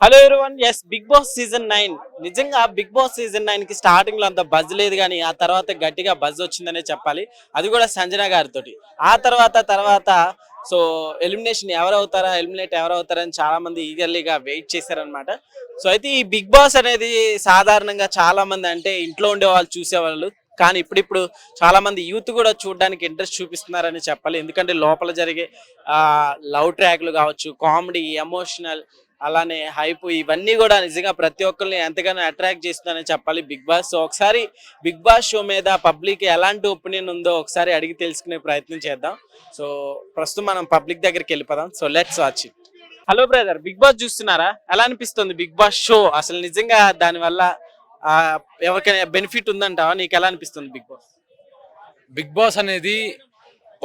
Hello everyone yes Bigg Boss season nine నిజంగా Bigg Boss season నైన్కి స్టార్టింగ్లో అంత బజ్ లేదు కానీ ఆ తర్వాత గట్టిగా బజ్ వచ్చిందనే చెప్పాలి. అది కూడా సంజన గారితో ఆ తర్వాత తర్వాత సో ఎలిమినేషన్ ఎవరవుతారా ఎలిమినేట్ ఎవరవుతారని చాలా మంది ఈగర్లీగా వెయిట్ చేశారనమాట సో అయితే ఈ బిగ్ బాస్ అనేది సాధారణంగా చాలా మంది అంటే ఇంట్లో ఉండే వాళ్ళు చూసేవాళ్ళు. కానీ ఇప్పుడిప్పుడు చాలా మంది యూత్ కూడా చూడడానికి ఇంట్రెస్ట్ చూపిస్తున్నారని చెప్పాలి. ఎందుకంటే లోపల జరిగే లవ్ ట్రాక్లు కావచ్చు కామెడీ ఎమోషనల్ అలానే హైప్ ఇవన్నీ కూడా నిజంగా ప్రతి ఒక్కరిని ఎంతగానో అట్రాక్ట్ చేస్తుందని చెప్పాలి. Bigg Boss. సో ఒకసారి బిగ్ బాస్ షో మీద పబ్లిక్ ఎలాంటి ఒపీనియన్ ఉందో ఒకసారి అడిగి తెలుసుకునే ప్రయత్నం చేద్దాం. సో ప్రస్తుతం మనం పబ్లిక్ దగ్గరికి వెళ్ళిపోదాం. So let's watch it. Hello brother Bigg Boss చూస్తున్నారా? ఎలా అనిపిస్తుంది బిగ్ బాస్ షో? అసలు నిజంగా దానివల్ల ఎవరికైనా బెనిఫిట్ ఉందంటావా? నీకు ఎలా అనిపిస్తుంది బిగ్ బాస్? బిగ్ బాస్ అనేది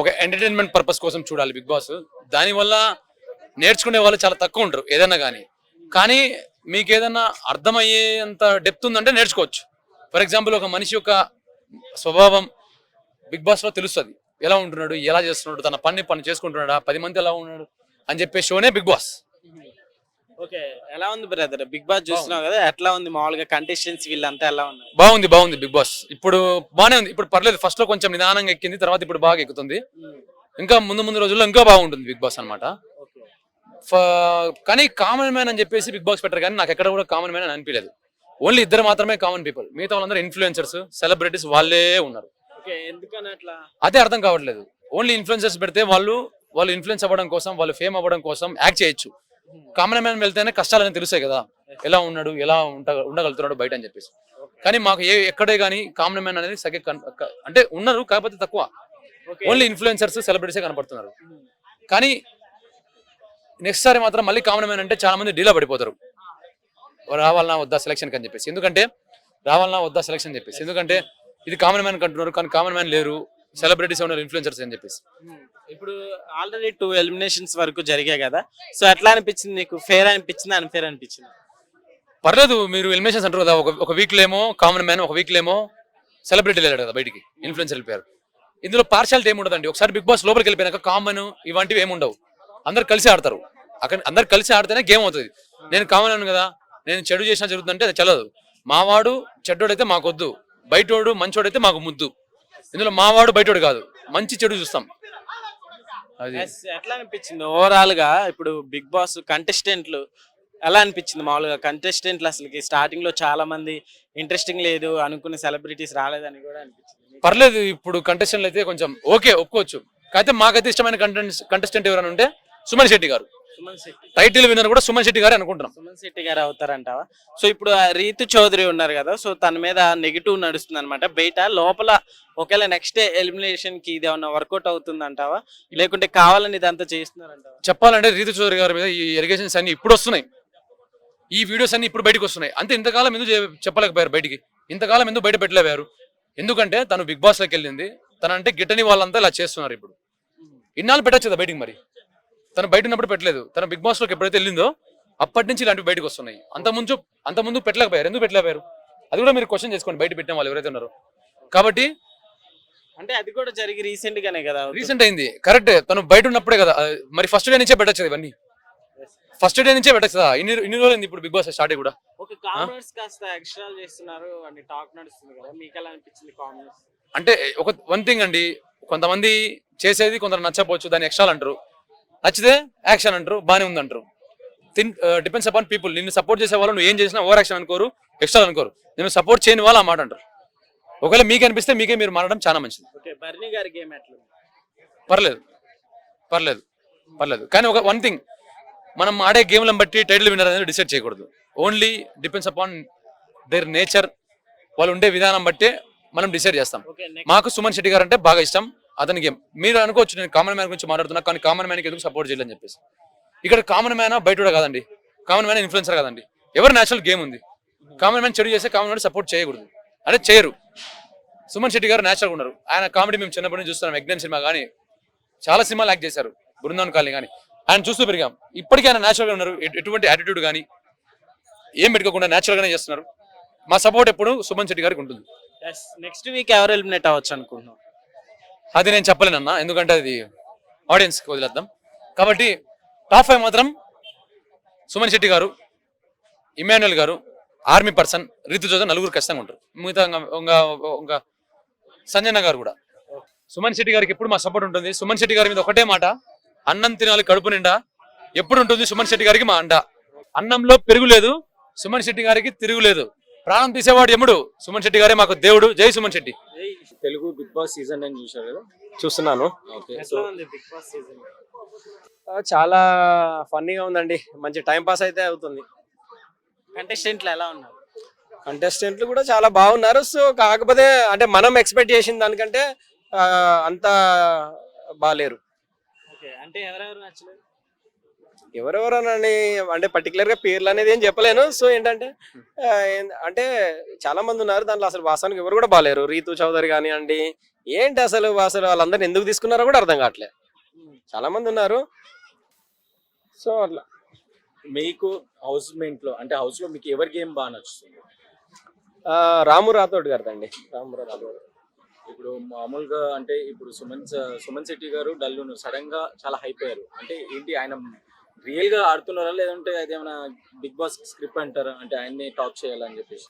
ఒక ఎంటర్టైన్మెంట్ పర్పస్ కోసం చూడాలి బిగ్ బాస్. దానివల్ల నేర్చుకునే వాళ్ళు చాలా తక్కువ ఉంటారు ఏదైనా కానీ. కానీ మీకు ఏదైనా అర్థమయ్యేంత డెప్త్ ఉందంటే నేర్చుకోవచ్చు. ఫర్ ఎగ్జాంపుల్ ఒక మనిషి యొక్క స్వభావం బిగ్ బాస్లో తెలుస్తుంది. ఎలా ఉంటున్నాడు ఎలా చేస్తున్నాడు తన పని పని చేసుకుంటున్నాడా పది మంది ఎలా ఉన్నాడు అని చెప్పే షోనే బిగ్ బాస్. ఓకే ఎలా ఉంది బ్రదర్? బిగ్ బాస్ చూస్తున్నావు కదా ఎట్లా ఉంది? మామూలుగా కంటెస్టెంట్స్ వీళ్ళంతా ఎలా ఉన్నారు? బాగుంది బాగుంది బిగ్ బాస్. ఇప్పుడు బాగానే ఉంది ఇప్పుడు పర్లేదు ఫస్ట్లో కొంచెం నిదానంగా ఎక్కింది తర్వాత ఇప్పుడు బాగా ఎక్కుతుంది. ఇంకా ముందు ముందు రోజుల్లో ఇంకా బాగుంటుంది బిగ్ బాస్ అనమాట కానీ కామన్ మ్యాన్ అని చెప్పేసి బిగ్ బాస్ పెట్టారు కానీ నాకు ఎక్కడ కూడా కామన్ మ్యాన్ అని అనిపించలేదు ఓన్లీ ఇద్దరు మాత్రమే కామన్ పీపుల్ మిగతా వాళ్ళందరూ ఇన్ఫ్లుయెన్సర్స్ సెలబ్రిటీస్ వాళ్ళే ఉన్నారు. అదే అర్థం కావట్లేదు. ఓన్లీ ఇన్ఫ్లుయెన్సర్స్ పెడితే వాళ్ళు వాళ్ళు ఇన్ఫ్లుయెన్స్ అవ్వడం కోసం వాళ్ళు ఫేమ్ అవ్వడం కోసం యాక్ట్ చేయొచ్చు. కామన్ మ్యాన్ వెళ్తేనే కష్టాలని తెలుస్తాయి కదా. ఎలా ఉన్నాడు ఎలా ఉంట ఉండగలుగుతున్నాడు బయట అని చెప్పేసి. కానీ మాకు ఏ ఎక్కడే కానీ కామన్ మ్యాన్ అనేది సగ అంటే ఉన్నారు కాకపోతే తక్కువ. ఓన్లీ ఇన్ఫ్లుయెన్సర్స్ సెలబ్రిటీసే కనపడుతున్నారు. కానీ నెక్స్ట్ సారి మాత్రం మళ్ళీ కామన్ మ్యాన్ అంటే చాలా మంది డీలా పడిపోతారు. రావాలన్నా వద్దా సెలక్షన్ అని చెప్పేసి. ఎందుకంటే రావాలన్నా వద్దా సెలక్షన్ చెప్పేసి. ఎందుకంటే ఇది కామన్ మ్యాన్ అంటున్నారు కానీ కామన్ మ్యాన్ లేరు. సెలబ్రిటీస్ ఉన్నారు ఇన్ఫ్లుయెన్సర్స్ అని చెప్పేసి. ఇప్పుడు ఆల్రెడీ టూ ఎలిమినేషన్స్ వరకు జరిగాయి కదా. సో ఎట్లా అనిపించింది నీకు? ఫేర్ అనిపించింది? అన్ఫేర్ అనిపించింది? పర్లేదు మీరు ఎలిమినేషన్స్ అంటారు కదా. ఒక ఒక వీక్ ఏమో కామన్ మ్యాన్ ఒక వీక్ ఏమో సెలబ్రిటీ వెళ్ళాడు కదా బయటికి ఇన్ఫ్లుయెన్స్ వెళ్ళిపోయారు ఇందులో పార్షాలిటీ ఏమి ఉండదండి ఒకసారి బిగ్ బాస్ లోపలికి వెళ్ళిపోయినాక కామన్ ఇవంటివి ఏమి ఉండవు అందరు కలిసి ఆడతారు. అక్కడ అందరు కలిసి ఆడితేనే గేమ్ అవుతుంది. నేను కామన్ అను కదా నేను చెడు చేసినా జరుగుతుందంటే అది చల్లదు. మావాడు చెడ్డోడైతే మాకొద్దు. బయటోడు మంచోడైతే మాకు ముద్దు. ఇందులో మావాడు బయటోడు కాదు. మంచి చెడు చూస్తాం. అది. ఎట్లా అనిపించింది? ఓవరాల్గా ఇప్పుడు బిగ్ బాస్ కంటెస్టెంట్లు ఎలా అనిపించింది మామూలుగా? కంటెస్టెంట్లు అసలుకి స్టార్టింగ్లో చాలా మంది ఇంట్రెస్టింగ్ లేదు అనుకునే సెలబ్రిటీస్ రాలేదని కూడా అనిపించింది. పర్లేదు ఇప్పుడు కంటెస్టెంట్లు అయితే కొంచెం ఓకే ఒప్పుకోవచ్చు. కాకపోతే మాకైతే ఇష్టమైన కంటెంట్ కంటెస్టెంట్ ఎవరైనా ఉంటే సుమన్ శెట్టి గారు. టైటిల్ విన్నర్ కూడా సుమన్ శెట్టి గారే అనుకుంటున్నాం. సుమన్ శెట్టి గారు అవుతారంటావా? సో ఇప్పుడు ఆ రీతు చౌదరి ఉన్నారు కదా సో తన మీద నెగిటివ్ నడుస్తుంది అనమాట బయట లోపల ఒకవేళ నెక్స్ట్ ఎలిమినేషన్కి ఇది ఏమన్నా వర్కౌట్ అవుతుంది అంటావా లేకుంటే కావాలని ఇదంతా చేస్తున్నారంటావా? చెప్పాలంటే రీతు చౌదరి గారి మీద ఈ ఎరిగేషన్స్ అన్ని ఇప్పుడు వస్తున్నాయి. ఈ వీడియోస్ అన్ని ఇప్పుడు బయటకు వస్తున్నాయి. అంతే ఇంతకాలం ఎందుకు చెప్పలేకపోయారు బయటికి? ఇంతకాలం ఎందుకు బయట పెట్టలేపారు ఎందుకంటే తను బిగ్ బాస్లోకి వెళ్ళింది. తన అంటే గిట్టని వాళ్ళంతా ఇలా చేస్తున్నారు ఇప్పుడు. ఇన్నాళ్ళు పెట్టచ్చు కదా బయటికి మరి? తను బయట ఉన్నప్పుడు పెట్టలేదు. తన బిగ్ బాస్లోకి ఎప్పుడైతే వెళ్ళిందో అప్పటి నుంచి ఇలాంటివి బయటకు వస్తున్నాయి. అంత ముందు అంత ముందు పెట్టలేకపోయారు. ఎందుకు పెట్టలేకపోయారు? అది కూడా మీరు క్వశ్చన్ చేసుకోండి. బయట పెట్టిన వాళ్ళు ఎవరైతే ఉన్నారో. కాబట్టి అంటే అది కూడా జరిగి రీసెంట్ గానే కదా. రీసెంట్ అయింది. కరెక్ట్ తను బయట ఉన్నప్పుడే కదా. మరి ఫస్ట్ డే నుంచే పెట్టచ్చు ఇవన్నీ? ఫస్ట్ డే నుంచే పెట్టచ్చు ఇన్ని ఇన్ని రోజులు అయింది ఇప్పుడు బిగ్ బాస్ స్టార్ట్ కూడా. ఓకే కామర్స్ కాస్త ఎక్స్ట్రా చేస్తున్నారు. అని టాక్ నడుస్తుంది కదా. మీకు ఎలా అనిపించింది కామర్స్ అంటే ఒక వన్ థింగ్ అండి. కొంతమంది చేసేది కొందరు నచ్చకపోవచ్చు. దాన్ని ఎక్స్ట్రా అంటారు. నచ్చితే యాక్షన్ అంటారు బాగానే ఉంది అంటారు థింక్ డిపెండ్స్ అపాన్ పీపుల్ నిన్ను సపోర్ట్ చేసే వాళ్ళు నువ్వు ఏం చేసినా ఓవర్ యాక్షన్ అనుకోరు ఎక్స్ట్రా అనుకోరు. నేను సపోర్ట్ చేయని వాళ్ళు ఆ మాట అంటారు. ఒకవేళ మీకు అనిపిస్తే మీకే మీరు మారడం చాలా మంచిది? పర్లేదు పర్లేదు పర్లేదు. కానీ ఒక వన్ థింగ్ మనం ఆడే గేమ్లను బట్టి టైటిల్ విన్నర్ అనేది డిసైడ్ చేయకూడదు. Only depends upon their nature వాళ్ళు ఉండే విధానం బట్టే మనం డిసైడ్ చేస్తాం. మాకు సుమన్ శెట్టి గారు అంటే బాగా ఇష్టం. అతని గేమ్ మీరు అనుకోవచ్చు నేను కామన్ మ్యాన్ గురించి మాట్లాడుతున్నా కానీ కామన్ మ్యాన్కి ఎందుకు సపోర్ట్ చేయాలని చెప్పేసి. ఇక్కడ కామన్ మ్యాన్ బయట కూడా కాదండి. కామన్ మ్యాన్ ఇన్ఫ్లుయెన్సర్ కాదండి. ఎవరు నేచురల్ గేమ్ ఉంది? కామన్ మ్యాన్ చెడు చేస్తే కామన్ మ్యాన్ సపోర్ట్ చేయకూడదు. అంటే చేయరు. సుమన్ శెట్టి గారు నేచురల్గా ఉన్నారు. ఆయన కామెడీ మేము చిన్నప్పటి నుంచి చూస్తున్నాం ఎగ్జామ్ సినిమా కానీ చాలా సినిమాలు యాక్ట్ చేశారు బృందావన్ కాలనీ కానీ ఆయన చూస్తూ పెరిగాం. ఇప్పటికీ ఆయన నేచురల్గా ఉన్నారు. ఎటువంటి యాటిట్యూడ్ కానీ ఏం పెట్టుకోకుండా నేచురల్గానే చేస్తున్నారు. మా సపోర్ట్ ఎప్పుడు సుమన్ శెట్టి గారికి ఉంటుంది. నెక్స్ట్ వీక్ ఎవరు ఎలిమినేట్ అవ్వచ్చు అనుకుంటున్నాం అది నేను చెప్పలేనన్నా ఎందుకంటే అది ఆడియన్స్కి వదిలేద్దాం. కాబట్టి టాప్ ఫైవ్ మాత్రం సుమన్ శెట్టి గారు ఇమాన్యుల్ గారు ఆర్మీ పర్సన్ రితు చౌదరి నలుగురు ఖచ్చితంగా ఉంటారు. మిగతా ఇంకా- ఇంకా సంజన గారు కూడా. సుమన్ శెట్టి గారికి ఎప్పుడు మా సపోర్ట్ ఉంటుంది. సుమన్ శెట్టి గారి మీద ఒకటే మాట అన్నం తినాలి కడుపు నిండా ఎప్పుడు ఉంటుంది సుమన్ శెట్టి గారికి మా అండ. అన్నంలో పెరుగు లేదు సుమన్ శెట్టి గారికి తిరుగులేదు ప్రాణం తీసేవాడు ఎముడు సుమన్ శెట్టి గారే మాకు దేవుడు. జై Suman Shetty. Telugu Bigg Boss season nine చూసారు కదా? చూస్తున్నాను. ఓకే. సో ఎట్లా ఉంది బిగ్ బాస్ సీజన్? చాలా ఫన్నీగా ఉందండి. మంచి టైం పాస్ అయితే అవుతుంది. కంటెస్టెంట్లు ఎలా ఉన్నారు? కంటెస్టెంట్లు కూడా చాలా బాగున్నారు. సో కాకపోతే అంటే మనం ఎక్స్పెక్ట్ చేసిన దానికంటే అంత బాగాలేరు ఓకే. అంటే ఎవరెవరు నచ్చలేదు ఎవరెవరనని అంటే పర్టికులర్గా పేర్లు అనేది ఏం చెప్పలేను. సో ఏంటంటే ఆ, ఏం- అంటే చాలా మంది ఉన్నారు దాంట్లో అసలు వాస్తవానికి ఎవరు కూడా బాగాలేరు. రీతు చౌదరి కానివ్వండి ఏంటి అసలు అసలు వాళ్ళందరిని ఎందుకు తీసుకున్నారో కూడా అర్థం కావట్లే చాలా మంది ఉన్నారు సో అట్లా. మీకు హౌస్ మేట్లో అంటే హౌస్లో మీకు ఎవరి గేమ్ బాగా నచ్చుతుంది? ఆ, రాము రాథోడ్ గారిదండి. రాము రాథోడ్. ఇప్పుడు మామూలుగా అంటే ఇప్పుడు సుమన్ స- సుమన్ శెట్టి గారు డల్లు సడన్గా చాలా హైప్ అయ్యారు. అంటే ఏంటి ఆయన రియల్గా ఆడుతున్నారా? లేదంటే అదేమైనా బిగ్ బాస్ స్క్రిప్ట్ అంటారా? అంటే ఆయన్ని టాప్ చేయాలని చెప్పేసి.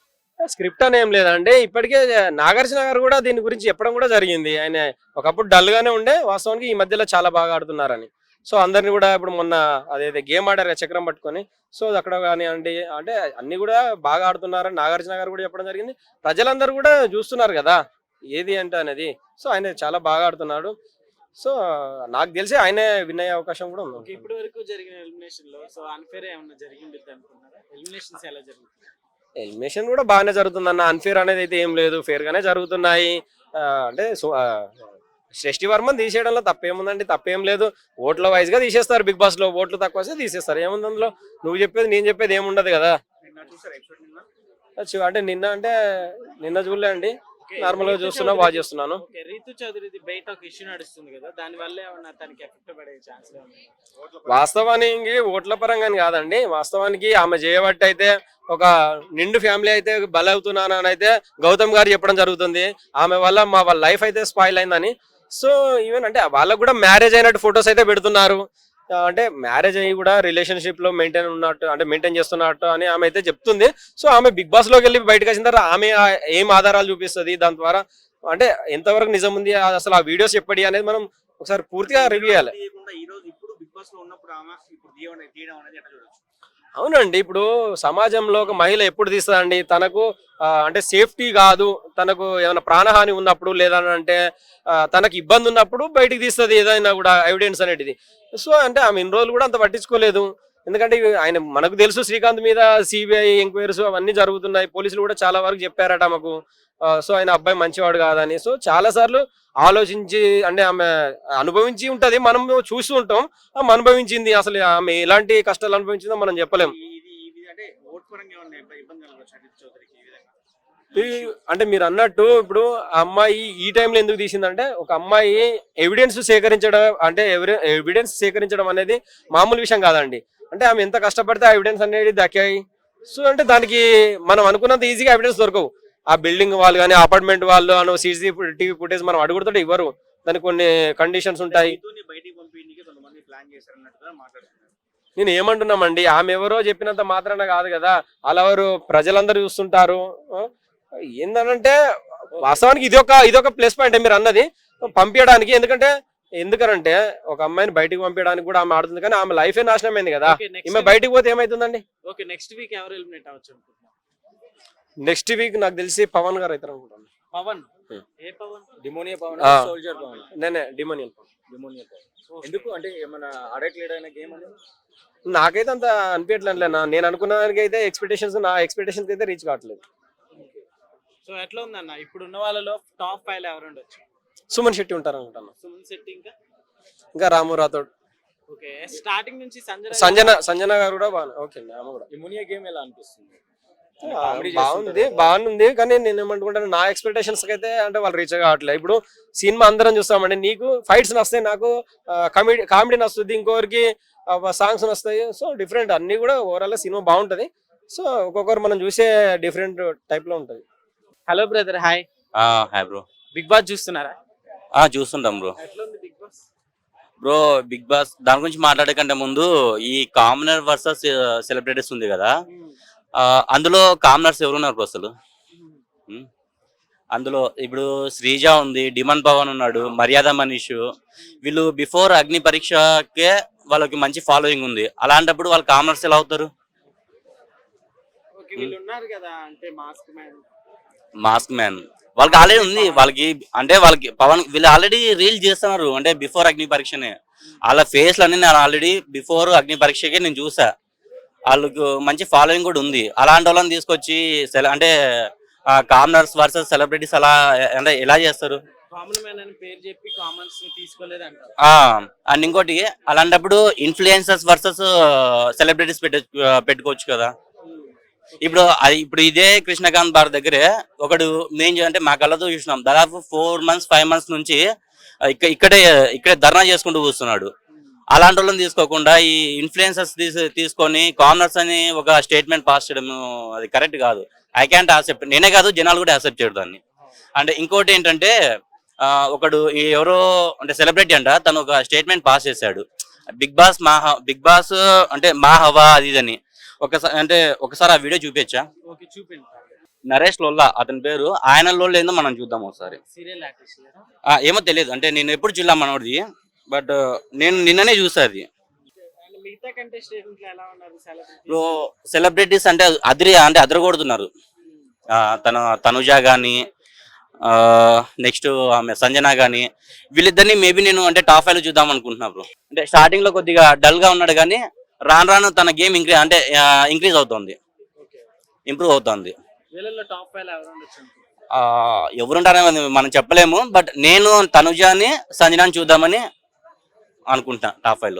స్క్రిప్ట్ అని ఏం లేదండి. ఇప్పటికే నాగార్జున గారు కూడా దీని గురించి చెప్పడం కూడా జరిగింది. ఆయన ఒకప్పుడు డల్ గానే ఉండే వాస్తవానికి ఈ మధ్యలో చాలా బాగా ఆడుతున్నారని. సో అందరిని కూడా ఇప్పుడు మొన్న అదైతే గేమ్ ఆడారు చక్రం పట్టుకొని. సో అక్కడ కానివ్వండి అంటే అన్ని కూడా బాగా ఆడుతున్నారని నాగార్జున గారు కూడా చెప్పడం జరిగింది. ప్రజలందరూ కూడా చూస్తున్నారు కదా ఏది అంటే అనేది. సో ఆయన చాలా బాగా ఆడుతున్నాడు. సో నాకు తెలిసి ఆయనే విన్ అయ్యే అవకాశం కూడా ఉంది. ఇప్పటి వరకు జరిగిన ఎలిమినేషన్లో సో అన్ఫేర్ ఏమన్నా జరిగింది అనుకున్నారా ఎలిమినేషన్స్ ఎలా జరుగుతుంది ఎలిమినేషన్ కూడా బాగానే జరుగుతుందన్న. అన్ఫేర్ అనేది అయితే ఏం లేదు. ఫేర్ గానే జరుగుతున్నాయి. అంటే శ్రేష్ఠి వర్మని తీసేయడంలో తప్పేముందండి? తప్పేం లేదు. ఓట్ల వైజ్గా తీసేస్తారు. బిగ్ బాస్లో ఓట్లు తక్కువ వస్తే తీసేస్తారు. ఏముంది అందులో? నువ్వు చెప్పేది నేను చెప్పేది ఏముండదు కదా? అంటే నిన్న అంటే నిన్న చూడలే అండి. నార్మల్గా చూస్తున్నా బాగా చేస్తున్నాను. రీతు చౌదరిది బయట ఒక ఇష్యూ నడుస్తుంది కదా దాని వల్ల ఏమన్నా తనకి ఎఫెక్ట్ పడే ఛాన్స్ వాస్తవానికి ఓట్ల పరంగా కాదండి. వాస్తవానికి ఆమె చేయబట్టి అయితే ఒక నిండు ఫ్యామిలీ అయితే బలవుతున్నాను అని అయితే గౌతమ్ గారు చెప్పడం జరుగుతుంది. ఆమె వల్ల మా వాళ్ళ లైఫ్ అయితే స్పాయిల్ అయిందని. సో ఈవెన్ అంటే వాళ్ళకు కూడా మ్యారేజ్ అయినట్టు ఫొటోస్ అయితే పెడుతున్నారు. అంటే మ్యారేజ్ అయ్యి కూడా రిలేషన్షిప్లో మెయింటైన్ ఉన్నట్టు అంటే మెయింటైన్ చేస్తున్నట్టు అని ఆమె అయితే చెప్తుంది. సో ఆమె బిగ్ బాస్లోకి వెళ్ళి బయటకు వచ్చిన తర్వాత ఆమె ఏం ఆధారాలు చూపిస్తుంది? దాని ద్వారా అంటే ఎంతవరకు నిజం ఉంది? అసలు ఆ వీడియోస్ ఎప్పటి అనేది మనం ఒకసారి పూర్తిగా రివ్యూ చేయాలి. ఈ రోజు ఇప్పుడు బిగ్ బాస్లో ఉన్నప్పుడు ఆమె ఇప్పుడు తీయడం అనేది చూడొచ్చు? అవునండి. ఇప్పుడు సమాజంలో ఒక మహిళ ఎప్పుడు తీస్తుందండి? తనకు అంటే సేఫ్టీ కాదు. తనకు ఏమైనా ప్రాణహాని ఉన్నప్పుడు లేదా అంటే తనకు ఇబ్బంది ఉన్నప్పుడు బయటికి తీస్తుంది ఏదైనా కూడా ఎవిడెన్స్ అనేది సో అంటే ఆమె ఇన్ని రోజులు కూడా అంత పట్టించుకోలేదు. ఎందుకంటే ఆయన మనకు తెలుసు శ్రీకాంత్ మీద సిబిఐ ఎంక్వైరీస్ అవన్నీ జరుగుతున్నాయి. పోలీసులు కూడా చాలా వరకు చెప్పారట మాకు. సో ఆయన అబ్బాయి మంచివాడు కాదని. సో చాలా సార్లు ఆలోచించి అంటే ఆమె అనుభవించి ఉంటది. మనం చూస్తూ ఉంటాం. ఆమె అనుభవించింది. అసలు ఆమె ఎలాంటి కష్టాలు అనుభవించిందో మనం చెప్పలేం. ఇది ఇది అంటే మీరు అన్నట్టు ఇప్పుడు అమ్మాయి ఈ టైంలో ఎందుకు తీసిందంటే ఒక అమ్మాయి ఎవిడెన్స్ సేకరించడం అంటే ఎవిడెన్స్ సేకరించడం అనేది మామూలు విషయం కాదండి. అంటే ఆమె ఎంత కష్టపడితే ఆ ఎవిడెన్స్ అనేది దక్కాయి. సో అంటే దానికి మనం అనుకున్నంత ఈజీగా ఎవిడెన్స్ దొరకవు. ఆ బిల్డింగ్ వాళ్ళు కానీ అపార్ట్మెంట్ వాళ్ళు అను సీసీ టీవీ ఫుటేజ్ మనం అడుగుతుంటే ఇవ్వరు. దానికి కొన్ని కండిషన్స్ ఉంటాయి. నేను ఏమంటున్నామండి ఆమె ఎవరో చెప్పినంత మాత్రాన కాదు కదా. అలా ఎవరు ప్రజలందరూ చూస్తుంటారు? ఏందనంటే వాస్తవానికి ఇది ఒక ఇది ఒక ప్లస్ పాయింట్ మీరు అన్నది. పంపించడానికి ఎందుకంటే ఎందుకనంటే ఒక అమ్మాయిని బయటికి పంపించడానికి కూడా ఆమె ఆడుతుంది కానీ ఆమె లైఫే నాశనం అయింది కదా. ఈమె బయటికి పోతే ఏమైతుందండి? ఓకే నెక్స్ట్ వీక్ ఎవరు ఎలిమినేట్ అవ్వచ్చు అనుకుంటున్నాం నెక్స్ట్ వీక్ నాకు తెలిసి పవన్ గారు అవుతారు అనుకుంటాను పవన్? Hmm. ఏ పవన్? డిమోనియా పవన్. సోల్జర్ పవన్. నేనే డిమోనియల్ డిమోనియా పవన్. ఎందుకు? అంటే ఏమైనా అడగట్లేడు ఆయన గేమ్ అని నాకైతే అంత అనిపించట్లేదు నా నేను అనుకున్న దానికి అయితే ఎక్స్పెక్టేషన్స్ నా ఎక్స్పెక్టేషన్స్ అయితే రీచ్ కావట్లేదు. సో ఎట్లా ఉందన్న? ఇప్పుడు ఉన్న వాళ్ళలో టాప్ ఫైవ్ ఎవరు ఉండొచ్చు? సుమన్ శెట్టి ఉంటారు అనుకుంటాను సుమన్ శెట్టి ఇంకా? ఇంకా రాము రాథోడ్. ఓకే స్టార్టింగ్ నుంచి సంజన సంజన సంజన గారు కూడా బాగా ఓకే అండి ఆమె కూడా డిమోనియా గేమ్ ఎలా అనిపిస్తుంది? బాగుంది బాగుంది కానీ నేను ఏమనుకుంటాను నా ఎక్స్పెక్టేషన్స్ అయితే అంటే వాళ్ళు రీచ్ కావట్లేదు. ఇప్పుడు సినిమా అందరం చూస్తామండి నీకు ఫైట్స్ నస్తాయి నాకు కామెడీ కామెడీ నస్తుంది ఇంకొకరికి సాంగ్స్ నస్తాయి సో డిఫరెంట్ అన్ని కూడా ఓవరాల్ సినిమా బాగుంటది. సో ఒక్కొక్కరు మనం చూసే డిఫరెంట్ టైప్లో ఉంటది. హలో బ్రదర్ హాయ్ ఆ, హాయ్ బ్రో బిగ్ బాస్ చూస్తున్నారా? చూస్తుంటాం బ్రో బ్రో బిగ్ బాస్ దాని గురించి మాట్లాడే కంటే ముందు ఈ కామనర్ వర్సెస్ సెలబ్రిటీస్ ఉంది కదా. అందులో కామనర్స్ ఎవరున్నారు బ్రో అసలు? ఉమ్. అందులో ఇప్పుడు శ్రీజ ఉంది డిమన్ పవన్ ఉన్నాడు మర్యాద మనీష్. వీళ్ళు బిఫోర్ అగ్ని పరీక్షకే వాళ్ళకి మంచి ఫాలోయింగ్ ఉంది. అలాంటప్పుడు వాళ్ళు కామనర్స్ ఎలా అవుతారు? ఓకే వీళ్ళు ఉన్నారు కదా అంటే మాస్క్ మ్యాన్ మాస్క్ మ్యాన్ వాళ్ళకి ఆల్రెడీ ఉంది వాళ్ళకి అంటే వాళ్ళకి పవన్ వీళ్ళు ఆల్రెడీ రీల్ చేస్తున్నారు అంటే బిఫోర్ అగ్ని పరీక్షనే. వాళ్ళ ఫేస్లు అన్ని నేను ఆల్రెడీ బిఫోర్ అగ్ని పరీక్షకే నేను చూసా. వాళ్ళకు మంచి ఫాలోయింగ్ కూడా ఉంది. అలాంటి వాళ్ళని తీసుకొచ్చి అంటే కామనర్స్ వర్సెస్ సెలబ్రిటీస్ అలా అంటే ఎలా చేస్తారు? అండ్ ఇంకోటి అలాంటప్పుడు ఇన్ఫ్లుయెన్సర్స్ వర్సెస్ సెలబ్రిటీస్ పెట్ట పెట్టుకోవచ్చు కదా. ఇప్పుడు అది ఇప్పుడు ఇదే కృష్ణకాంత్ బార్ దగ్గరే ఒకడు మేము అంటే మా కళ్ళతో చూసినాం. దాదాపు ఫోర్ మంత్స్ ఫైవ్ మంత్స్ నుంచి ఇక్కడ ఇక్కడే ఇక్కడే ధర్నా చేసుకుంటూ కూర్చున్నాడు. అలాంటి వాళ్ళని తీసుకోకుండా ఈ ఇన్ఫ్లుయెన్సర్స్ తీసుకొని కామనర్స్ అని ఒక స్టేట్మెంట్ పాస్ చేయడం అది కరెక్ట్ కాదు. ఐ క్యాంట్ యాక్సెప్ట్ నేనే కాదు జనాలు కూడా యాక్సెప్ట్ చేయడం దాన్ని. అంటే ఇంకోటి ఏంటంటే ఒకడు ఎవరో అంటే సెలబ్రిటీ అంట తను ఒక స్టేట్మెంట్ పాస్ చేశాడు. బిగ్ బాస్ మా బిగ్ బాస్ అంటే మా హవా అది ఇదని ఒకసారి అంటే ఒకసారి ఆ వీడియో చూపించా. ఓకే నరేష్ లోల్లా అతని పేరు. ఆయన లోల్ ఏందో మనం చూద్దాం ఒకసారి. సీరియల్ ఆర్టిస్ట్ ఆ, ఏమో తెలియదు. అంటే నేను ఎప్పుడు చూడలే మనోడిది. బట్ నేను నిన్ననే చూసా అది. అండ్ మిగతా కంటెస్టెంట్లు ఎలా ఉన్నారు? సెలబ్రిటీ ఇప్పుడు సెలబ్రిటీస్ అంటే అదిరి అంటే అదరగొడుతున్నారు. ఆ, తన తనుజ కానీ నెక్స్ట్ ఆమె సంజన కానీ వీళ్ళిద్దరిని మేబీ నేను అంటే టాప్ ఫైవ్లో చూద్దాం అనుకుంటున్నా బ్రో. అంటే స్టార్టింగ్లో కొద్దిగా డల్గా ఉన్నాడు కానీ రాను రాను తన గేమ్ ఇంక్రీ అంటే ఇంక్రీజ్ అవుతుంది. ఇంప్రూవ్ అవుతుంది. ఎవరుంటారని మనం చెప్పలేము బట్ నేను తనుజాని సంజనాని చూద్దామని అనుకుంటా టాప్ ఫైవ్